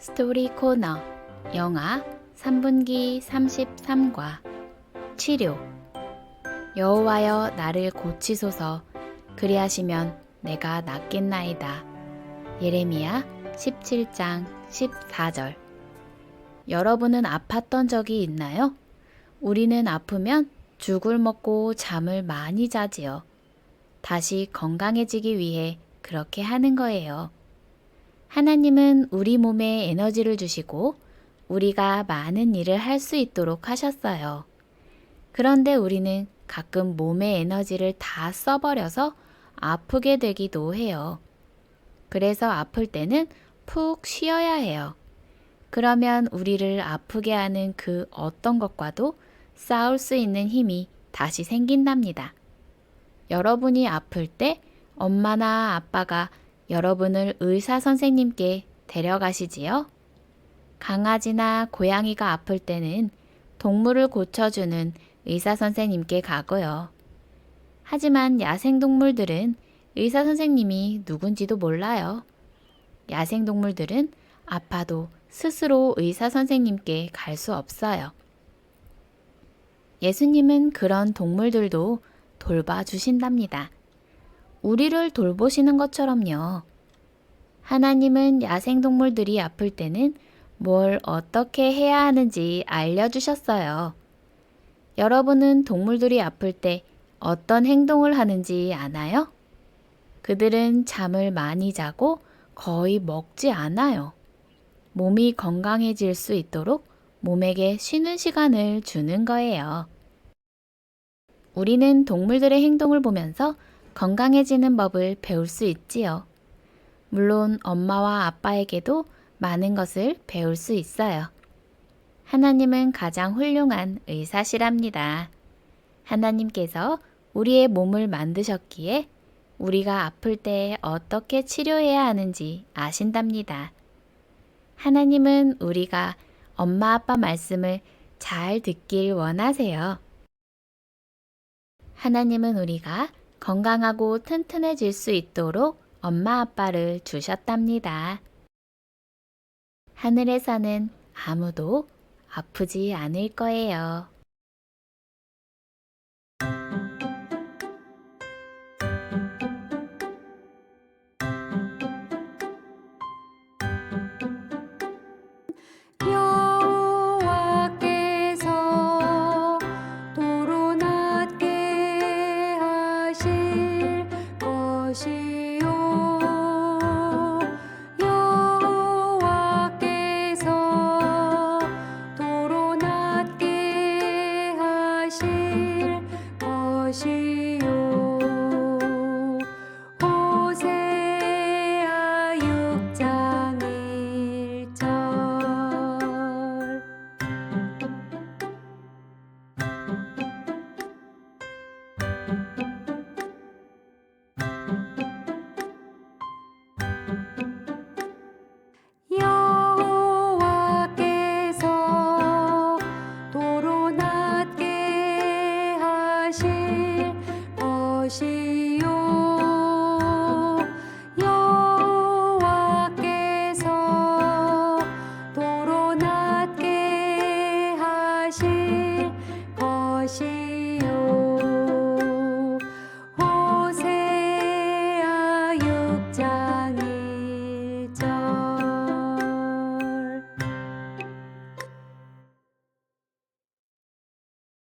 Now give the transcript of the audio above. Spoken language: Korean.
스토리 코너 영화 3분기 33과 치료 여호와여 나를 고치소서 그리하시면 내가 낫겠나이다. 예레미야 17장 14절 여러분은 아팠던 적이 있나요? 우리는 아프면 죽을 먹고 잠을 많이 자지요. 다시 건강해지기 위해 그렇게 하는 거예요. 하나님은 우리 몸에 에너지를 주시고 우리가 많은 일을 할 수 있도록 하셨어요. 그런데 우리는 가끔 몸의 에너지를 다 써버려서 아프게 되기도 해요. 그래서 아플 때는 푹 쉬어야 해요. 그러면 우리를 아프게 하는 그 어떤 것과도 싸울 수 있는 힘이 다시 생긴답니다. 여러분이 아플 때 엄마나 아빠가 여러분을 의사 선생님께 데려가시지요? 강아지나 고양이가 아플 때는 동물을 고쳐주는 의사 선생님께 가고요. 하지만 야생동물들은 의사 선생님이 누군지도 몰라요. 야생동물들은 아파도 스스로 의사 선생님께 갈 수 없어요. 예수님은 그런 동물들도 돌봐주신답니다. 우리를 돌보시는 것처럼요. 하나님은 야생동물들이 아플 때는 뭘 어떻게 해야 하는지 알려주셨어요. 여러분은 동물들이 아플 때 어떤 행동을 하는지 아나요? 그들은 잠을 많이 자고 거의 먹지 않아요. 몸이 건강해질 수 있도록 몸에게 쉬는 시간을 주는 거예요. 우리는 동물들의 행동을 보면서 건강해지는 법을 배울 수 있지요. 물론 엄마와 아빠에게도 많은 것을 배울 수 있어요. 하나님은 가장 훌륭한 의사시랍니다. 하나님께서 우리의 몸을 만드셨기에 우리가 아플 때 어떻게 치료해야 하는지 아신답니다. 하나님은 우리가 엄마 아빠 말씀을 잘 듣길 원하세요. 하나님은 우리가 건강하고 튼튼해질 수 있도록 엄마 아빠를 주셨답니다. 하늘에서는 아무도 아프지 않을 거예요. 것 心。